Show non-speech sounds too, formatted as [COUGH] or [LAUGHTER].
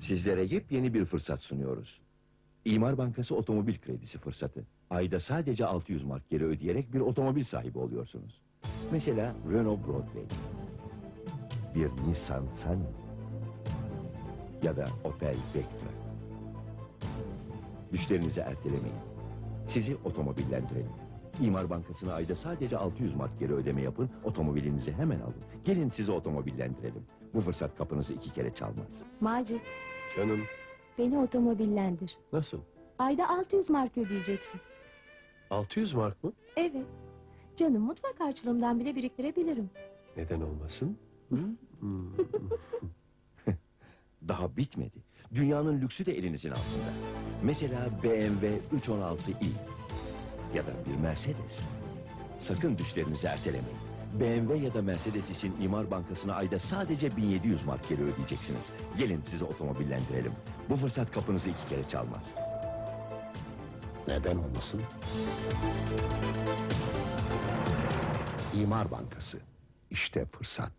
Sizlere yepyeni bir fırsat sunuyoruz. İmar Bankası otomobil kredisi fırsatı. Ayda sadece 600 mark geri ödeyerek bir otomobil sahibi oluyorsunuz. Mesela Renault Broadway. Bir Nissan Sunny. Ya da Opel Vectra. Düşlerinizi ertelemeyin. Sizi otomobillendirelim. İmar Bankası'na ayda sadece 600 mark geri ödeme yapın, otomobilinizi hemen alın. Gelin sizi otomobillendirelim. Bu fırsat kapınızı iki kere çalmaz. Macit, Canım beni otomobillendir. nasıl? Ayda 600 mark ödeyeceksin. 600 mark mı? Evet. Canım mutfak harçlığımdan bile biriktirebilirim. Neden olmasın? Hı? Hmm. [LAUGHS] Daha bitmedi. Dünyanın lüksü de elinizin altında. Mesela BMW 316i ya da bir Mercedes. Sakın düşlerinizi ertelemeyin. BMW ya da Mercedes için İmar Bankası'na ayda sadece 1700 mark geri ödeyeceksiniz. Gelin sizi otomobillendirelim. Bu fırsat kapınızı iki kere çalmaz. Neden olmasın? İmar Bankası. İşte fırsat.